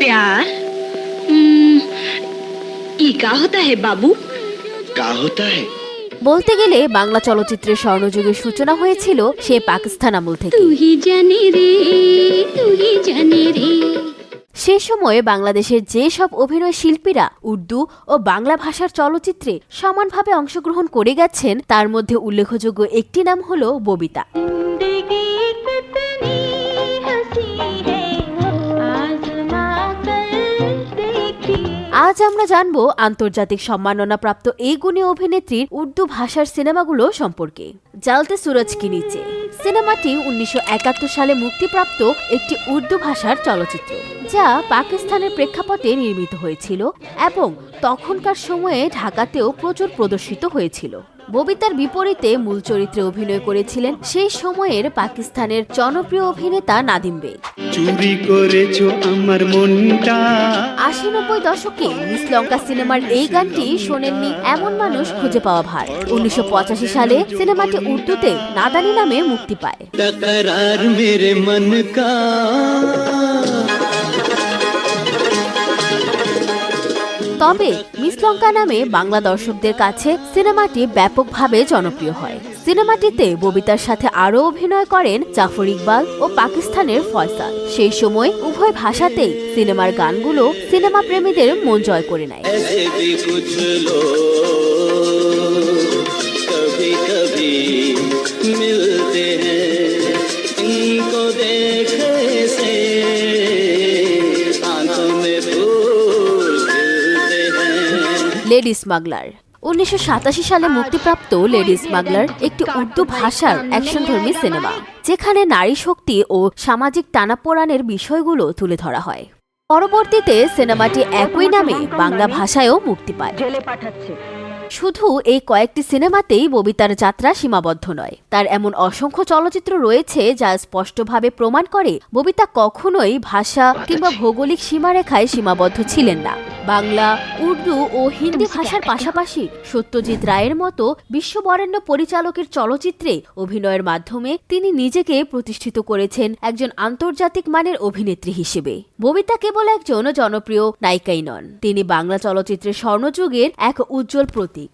प्यार हम्म, ये क्या होता है बाबू का होता है বলতে গেলে বাংলা চলচ্চিত্রের স্বর্ণযুগের সূচনা হয়েছিল সে পাকিস্তান আমল থেকে तू ही जाने रे तू ही जाने रे সে সময়ে বাংলাদেশের যে সব অভিনয় শিল্পীরা উর্দু ও বাংলা ভাষার চলচ্চিত্রে সমানভাবে অংশগ্রহণ করে গেছেন তার মধ্যে উল্লেখযোগ্য একটি নাম হল ববিতা আজ আমরা জানব আন্তর্জাতিক সম্মাননাপ্রাপ্ত এই গুণী অভিনেত্রীর উর্দু ভাষার সিনেমাগুলো সম্পর্কে। জালতে সুরজ কি নিচে সিনেমাটি উনিশশো একাত্তর সালে মুক্তিপ্রাপ্ত একটি উর্দু ভাষার চলচ্চিত্র, যা পাকিস্তানের প্রেক্ষাপটে নির্মিত হয়েছিল এবং তখনকার সময়ে ঢাকাতেও প্রচুর প্রদর্শিত হয়েছিল। ববিতার বিপরীতে মূল চরিত্রে অভিনয় করেছিলেন সেই সময়ের পাকিস্তানের জনপ্রিয় অভিনেতা নাদিম বেগ। চুরি করেছ আমার মনটা। আশি নব্বই দশকে মিস লঙ্কা সিনেমার এই গানটি শোনেননি এমন মানুষ খুঁজে পাওয়া ভার। উনিশশো পঁচাশি সালে সিনেমাটি উর্দুতে নাদানি নামে মুক্তি পায়। তবে মিস লঙ্কা নামে বাংলা দর্শকদের কাছে সিনেমাটি ব্যাপকভাবে জনপ্রিয় হয়। সিনেমাটিতে ববিতার সাথে আরও অভিনয় করেন জাফর ইকবাল ও পাকিস্তানের ফয়সাল। সেই সময় উভয় ভাষাতেই সিনেমার গানগুলো সিনেমা প্রেমীদের মন জয় করে নেয়। Lady smuggler. উনিশশো সাতাশি সালে মুক্তিপ্রাপ্ত লেডি স্মাগলার একটি উর্দু ভাষার অ্যাকশনধর্মী সিনেমা যেখানে নারী শক্তি ও সামাজিক টানাপোড়ানের বিষয়গুলো তুলে ধরা হয়। পরবর্তীতে সিনেমাটি একই নামে বাংলা ভাষায়ও মুক্তি পায়। শুধু এই কয়েকটি সিনেমাতেই ববিতার যাত্রা সীমাবদ্ধ নয়। তার এমন অসংখ্য চলচ্চিত্র রয়েছে যা স্পষ্টভাবে প্রমাণ করে ববিতা কখনোই ভাষা কিংবা ভৌগোলিক সীমারেখায় সীমাবদ্ধ ছিলেন না। বাংলা, উর্দু ও হিন্দি ভাষার পাশাপাশি সত্যজিৎ রায়ের মতো বিশ্ববরেণ্য পরিচালকের চলচ্চিত্রে অভিনয়ের মাধ্যমে তিনি নিজেকে প্রতিষ্ঠিত করেছেন একজন আন্তর্জাতিক মানের অভিনেত্রী হিসেবে। ববিতা কেবল একজন জনপ্রিয় নায়িকাই নন। তিনি বাংলা চলচ্চিত্রের স্বর্ণযুগের এক উজ্জ্বল প্রতীক।